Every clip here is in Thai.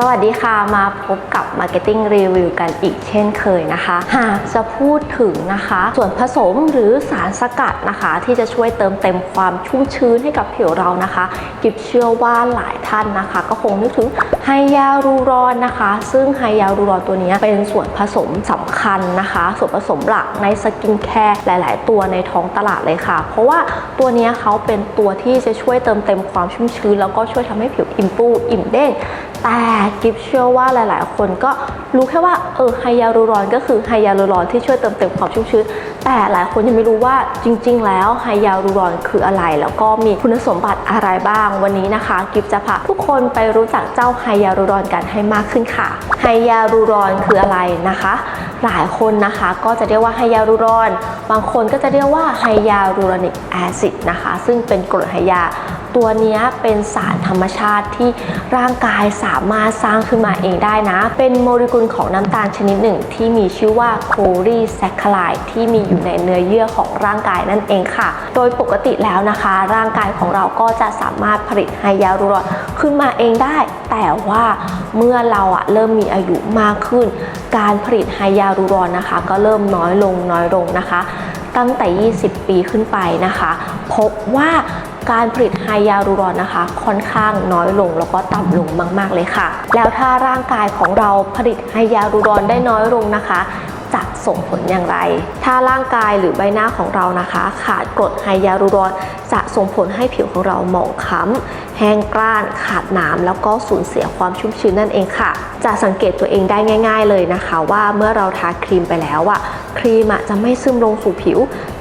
สวัสดีค่ะ มาพบกับ Marketing Review กันอีกเช่นเคยนะคะ หากจะพูดถึงนะคะ ส่วนผสมหรือสารสกัดนะคะ ที่จะช่วยเติมเต็มความชุ่มชื้นให้กับผิวเรานะคะกิบเชื่อว่าหลายท่านนะคะ ก็คงนึกถึงไฮยาลูรอนนะคะ ซึ่งไฮยาลูรอนตัวนี้เป็นส่วนผสมสำคัญนะคะ ส่วนผสมหลักในสกินแคร์หลาย ๆ ตัวในท้องตลาดเลยค่ะ เพราะว่าตัวนี้เขาเป็นตัวที่จะช่วยเติมเต็มความชุ่มชื้น แล้วก็ช่วยทำให้ผิวอิ่มปูอิ่มเด้งแต่กิฟเชื่อว่าหลาย ๆ คนก็รู้แค่ว่าเออไฮยาลูรอนก็คือไฮยาลูรอนที่ช่วยเติมเต็มความชุ่มชื้น แต่หลายคนยังไม่รู้ว่าจริง ๆ แล้วไฮยาลูรอนคืออะไร แล้วก็มีคุณสมบัติอะไรบ้างวันนี้นะคะ กิฟจะพาทุกคนไปรู้จักเจ้าไฮยาลูรอนกันให้มากขึ้นค่ะไฮยาลูรอนคืออะไรนะคะ หลายคนนะคะก็จะเรียกว่าไฮยาลูรอน บางคนก็จะเรียกว่าไฮยาลูรอนิกแอซิดนะคะ ซึ่งเป็นกรดไฮยา ตัวนี้เป็นสารธรรมชาติที่ร่างกายสามารถสร้างขึ้นมาเองได้นะ เป็นโมเลกุลของน้ำตาลชนิดหนึ่งที่มีชื่อว่าโคลีแซคคาไลที่มีอยู่ในเนื้อเยื่อของร่างกายนั่นเองค่ะ โดยปกติแล้วนะคะ ร่างกายของเราก็จะสามารถผลิตไฮยาลูรอนขึ้นมาเองได้ แต่ว่าเมื่อเราอะเริ่มมีอายุมากขึ้น การผลิตไฮยาลูรอนนะคะ ก็เริ่มน้อยลงน้อยลงนะคะ ตั้งแต่ 20 ปีขึ้นไปนะคะ พบว่า การผลิตไฮยาลูรอนนะคะ ค่อนข้างน้อยลงแล้วก็ต่ำลงมาก ๆ เลยค่ะ แล้วถ้าร่างกายของเราผลิตไฮยาลูรอนได้น้อยลงนะคะ จะส่งผลอย่างไร ถ้าร่างกายหรือใบหน้าของเรานะคะ ขาดกรดไฮยาลูรอนจะส่งผลให้ผิวของเราหมองคล้ำแห้งกร้าน ขาดน้ำแล้วก็สูญเสียความชุ่มชื้นนั่นเองค่ะ จะสังเกตตัวเองได้ง่าย ๆ เลยนะคะ ว่าเมื่อเราทาครีมไปแล้วอะครีมอะจะไม่ซึมลงสู่ผิว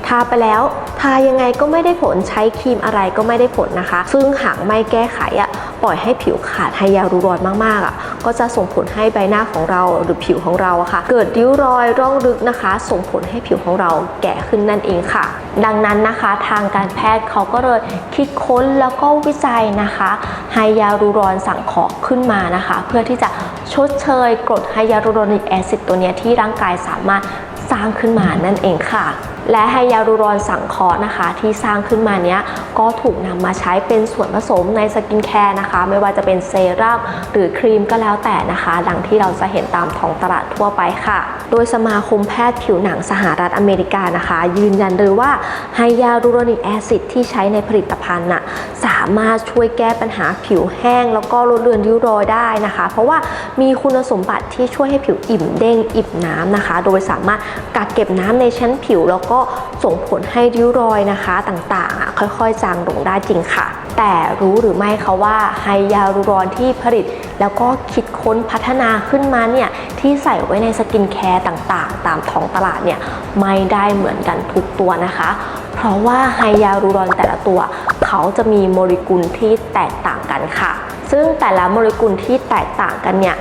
ทาไปแล้วทายังไงก็ไม่ได้ผลใช้ครีมอะไรก็ไม่ได้ผลนะคะ ซึ่งหากไม่แก้ไขอะปล่อยให้ผิวขาดไฮยาลูรอนมากๆอะ ก็จะส่งผลให้ใบหน้าของเราหรือผิวของเราอะค่ะ เกิดริ้วรอยร่องลึกนะคะ ส่งผลให้ผิวของเราแก่ขึ้นนั่นเองค่ะ ดังนั้นนะคะทางการแพทย์เขาก็เลยคิดค้นแล้วก็วิจัยนะคะไฮยาลูรอนสังเคราะห์ขึ้นมานะคะ เพื่อที่จะชดเชยกรดไฮยาลูรอนิกแอซิดตัวนี้ที่ร่างกายสามารถสร้างขึ้นมานั่นเองค่ะ และไฮยาลูรอนสังเคราะห์นะคะ ที่สร้างขึ้นมาเนี้ยก็ถูกนำมาใช้เป็นส่วนผสมในสกินแคร์นะคะ ไม่ว่าจะเป็นเซรั่มหรือครีมก็แล้วแต่นะคะดังที่เราจะเห็นตามท้องตลาดทั่วไปค่ะ โดยสมาคมแพทย์ผิวหนังสหรัฐอเมริกานะคะ ยืนยันเลยว่าไฮยาลูรอนิกแอซิดที่ใช้ในผลิตภัณฑ์น่ะสามารถช่วยแก้ปัญหาผิวแห้ง แล้วก็ลดเลือนริ้วรอยได้นะคะ เพราะว่ามีคุณสมบัติที่ช่วยให้ผิวอิ่มเด้งอิ่มน้ำนะคะ โดยสามารถกักเก็บน้ำในชั้นผิวแล้วก็ส่งผลให้ริ้วรอยนะคะต่างๆอะค่อยๆ จางลงได้จริงค่ะ แต่รู้หรือไม่คะว่าไฮยาลูรอนที่ผลิต แล้วก็คิดค้นพัฒนาขึ้นมาเนี่ยที่ใส่ไว้ในสกินแคร์ต่างๆ ตามท้องตลาดเนี่ยไม่ได้เหมือนกันทุกตัวนะคะ เพราะว่าไฮยาลูรอนแต่ละตัว เขาจะมีโมเลกุลที่แตกต่างกันค่ะ ซึ่งแต่ละโมเลกุลที่แตกต่างกันเนี่ย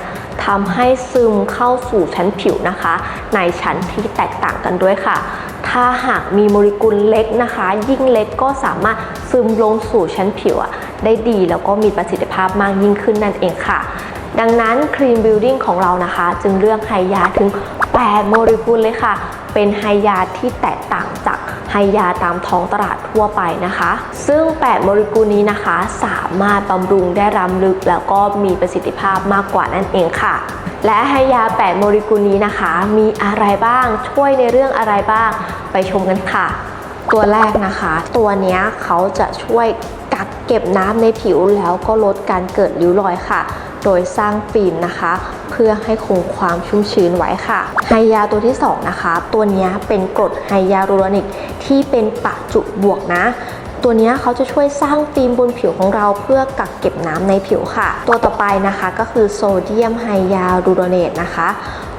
ทำให้ซึมเข้าสู่ชั้นผิวนะคะ ในชั้นที่แตกต่างกันด้วยค่ะ ถ้าหากมีโมเลกุลเล็กนะคะ ยิ่งเล็กก็สามารถซึมลงสู่ชั้นผิวได้ดีแล้วก็มีประสิทธิภาพมากยิ่งขึ้นนั่นเองค่ะ ดังนั้นครีมบิวดิ้งของเรานะคะ จึงเลือกไฮยาถึง 8 โมเลกุลเลยค่ะ เป็นไฮยาที่แตกต่าง จากไฮยาตามท้องตลาดทั่วไปนะคะ ซึ่ง 8 โมเลกุลนี้นะคะ สามารถบำรุงได้รำลึก แล้วก็มีประสิทธิภาพมากกว่านั่นเองค่ะ และไฮยา 8 โมเลกุลนี้นะคะ มีอะไรบ้างช่วยในเรื่องอะไรบ้างไปชมกันค่ะ ตัวแรกนะคะ ตัวนี้เขาจะช่วยกักเก็บน้ำในผิวแล้วก็ลดการเกิดริ้วรอยค่ะ โดยสร้างฟิล์มนะคะ เพื่อให้คงความชุ่มชื้นไว้ค่ะไฮยาตัวที่ 2 นะคะ ตัวนี้เป็นกรดไฮยาลูรอนิกที่เป็นปะจุบวกนะตัวนี้เขาจะช่วยสร้างฟิล์มบนผิวของเราเพื่อกักเก็บน้ำในผิวค่ะ ตัวต่อไปนะคะก็คือโซเดียมไฮยาลูโรเนตนะคะ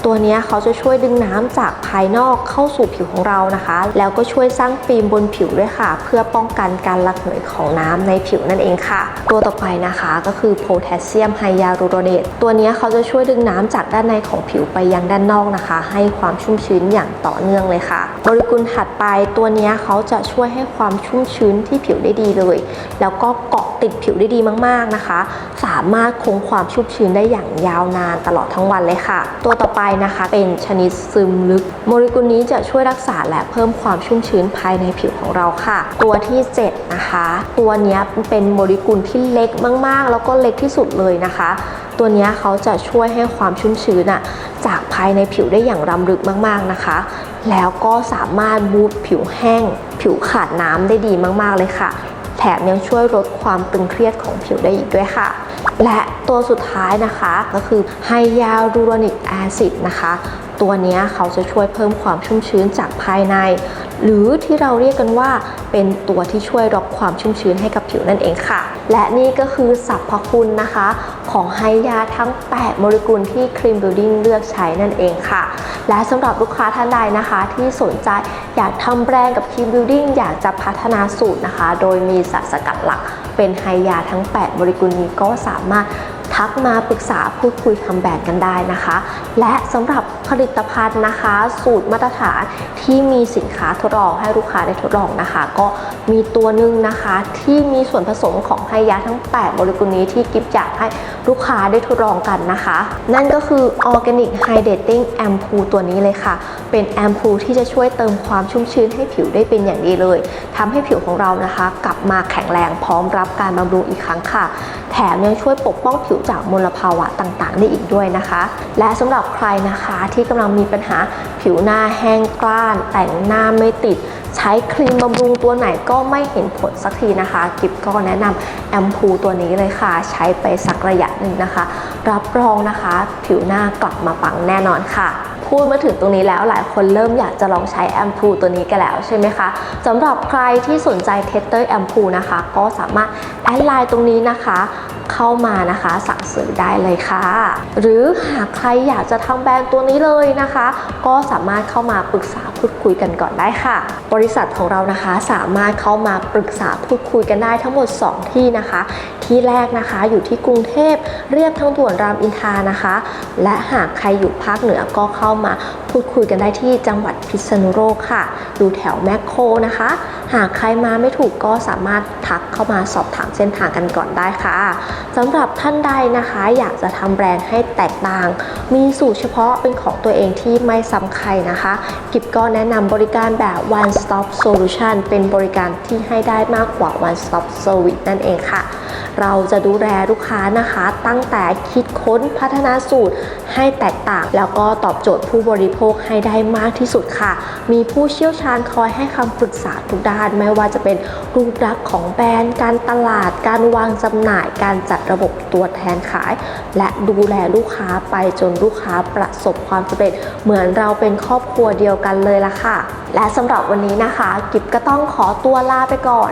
ตัวนี้เขาจะช่วยดึงน้ำจากภายนอกเข้าสู่ผิวของเรานะคะ แล้วก็ช่วยสร้างฟิล์มบนผิวด้วยค่ะ เพื่อป้องกันการระเหยของน้ำในผิวนั่นเองค่ะ ตัวต่อไปนะคะก็คือโพแทสเซียมไฮยาลูโรเนตตัวนี้เขาจะช่วยดึงน้ำจากด้านในของผิวไปยังด้านนอกนะคะ ให้ความชุ่มชื้นอย่างต่อเนื่องเลยค่ะโมเลกุลถัดไปตัวนี้เขาจะช่วยให้ความชุ่มชื้นที่ผิวได้ดีเลย แล้วก็เกาะติดผิวได้ดีมาก ๆนะคะ สามารถคงความชุ่มชื้นได้อย่างยาวนานตลอดทั้งวันเลยค่ะ ตัวต่อไปนะคะ เป็นชนิดซึมลึก โมเลกุลนี้จะช่วยรักษาและเพิ่มความชุ่มชื้นภายในผิวของเราค่ะ ตัวที่ 7 นะคะ ตัวนี้เป็นโมเลกุลที่เล็กมาก ๆ แล้วก็เล็กที่สุดเลยนะคะ ตัวนี้เขาจะช่วยให้ความชุ่มชื้นอะจากภายในผิวได้อย่างรำลึกมากๆนะคะ แล้วก็สามารถบูตผิวแห้ง ผิวขาดน้ำได้ดีมากๆเลยค่ะ แถมยังช่วยลดความตึงเครียดของผิวได้อีกด้วยค่ะ และตัวสุดท้ายนะคะก็คือไฮยาลูโรนิกแอซิดนะคะ ตัวนี้เขาจะช่วยเพิ่มความชุ่มชื้นจากภายใน หรือที่เราเรียกกันว่า เป็นตัวที่ช่วยล็อกความชุ่มชื้นให้กับผิวนั่นเองค่ะ และนี่ก็คือสรรพคุณนะคะ ของไฮยาทั้ง 8 โมเลกุลที่ครีมบิวดิ้งเลือกใช้นั่นเองค่ะ และสำหรับลูกค้าท่านใดนะคะ ที่สนใจอยากทำแบรนด์กับครีมบิวดิ้งอยากจะพัฒนาสูตรนะคะ โดยมีสารสกัดหลักเป็นไฮยาทั้ง 8 โมเลกุลนี้ก็สามารถ ทักมาปรึกษาพูดคุยทำแบรนด์กันได้นะคะ และสำหรับผลิตภัณฑ์นะคะ สูตรมาตรฐานที่มีสินค้าทดลองให้ลูกค้าได้ทดลองนะคะ ก็มีตัวหนึ่งนะคะที่มีส่วนผสมของไฮยาทั้ง 8 โมเลกุลนี้ที่กิฟอยากให้ลูกค้าได้ทดลองกันนะคะ นั่นก็คือ Organic Hydrating Ampoule ตัวนี้เลยค่ะ เป็นแอมพูที่จะช่วยเติมความชุ่มชื้นให้ผิวได้เป็นอย่างดีเลยทำให้ผิวของเรานะคะ กลับมาแข็งแรงพร้อมรับการบำรุงอีกครั้งค่ะ แถมยังช่วยปกป้องผิวจากมลภาวะต่างๆ ได้อีกด้วยนะคะ และสำหรับใครนะคะที่กำลังมีปัญหาผิวหน้าแห้งกร้าน แต่งหน้าไม่ติด ใช้ครีมบำรุงตัวไหนก็ไม่เห็นผลสักทีนะคะ กิฟก็แนะนำแอมพูตัวนี้เลยค่ะ ใช้ไปสักระยะหนึ่งนะคะ รับรองนะคะ ผิวหน้ากลับมาปังแน่นอนค่ะพูดมาถึงตรงนี้แล้วหลายคนเริ่มอยากจะลองใช้แอมพูตัวนี้กันแล้วใช่ไหมคะสำหรับใครที่สนใจเทสเตอร์แอมพูนะคะ ก็สามารถแอดไลน์ตรงนี้นะคะ เข้ามานะคะสั่งซื้อได้เลยค่ะ หรือหากใครอยากจะทำแบรนด์ตัวนี้เลยนะคะ ก็สามารถเข้ามาปรึกษาพูดคุยกันก่อนได้ค่ะ บริษัทของเรานะคะสามารถเข้ามาปรึกษาพูดคุยกันได้ทั้งหมด 2 ที่นะคะ ที่แรกนะคะอยู่ที่กรุงเทพเรียบทางด่วนรามอินทานะคะ และหากใครอยู่ภาคเหนือก็เข้ามาพูดคุยกันได้ที่จังหวัดพิษณุโลกค่ะ อยู่แถวแมคโครนะคะ หากใครมาไม่ถูกก็สามารถทักเข้ามาสอบถามเส้นทางกันก่อนได้ค่ะสำหรับท่านใดนะคะ อยากจะทำแบรนด์ให้แตกต่าง มีสูตรเฉพาะเป็นของตัวเองที่ไม่ซ้ำใครนะคะ กิบก็แนะนำบริการแบบ one stop solution เป็นบริการที่ให้ได้มากกว่า one stop service นั่นเองค่ะ เราจะดูแลลูกค้านะคะ ตั้งแต่คิดค้นพัฒนาสูตรให้แตกต่าง แล้วก็ตอบโจทย์ผู้บริโภคให้ได้มากที่สุดค่ะ มีผู้เชี่ยวชาญคอยให้คำปรึกษาทุกด้าน ไม่ว่าจะเป็นรูปลักษณ์ของแบรนด์ การตลาด การวางจำหน่าย การจัดระบบตัวแทนขาย และดูแลลูกค้าไปจนลูกค้าประสบความสำเร็จ เหมือนเราเป็นครอบครัวเดียวกันเลยละค่ะ และสำหรับวันนี้นะคะ กิบก็ต้องขอตัวลาไปก่อน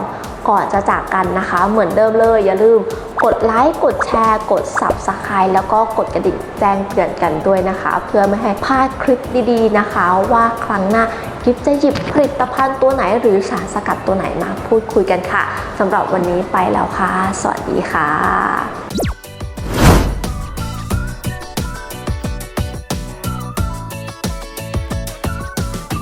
ก่อนจะจากกันนะคะ เหมือนเดิมเลยอย่าลืมกดไลค์กดแชร์ กด Subscribe แล้วก็กดกระดิ่งแจ้งเตือนกันด้วยนะคะ เพื่อไม่ให้พลาดคลิปดีๆนะคะ ว่าครั้งหน้ากิฟจะหยิบผลิตภัณฑ์ตัวไหนหรือสารสกัดตัวไหนมาพูดคุยกันค่ะสำหรับวันนี้ไปแล้วค่ะ สวัสดีค่ะ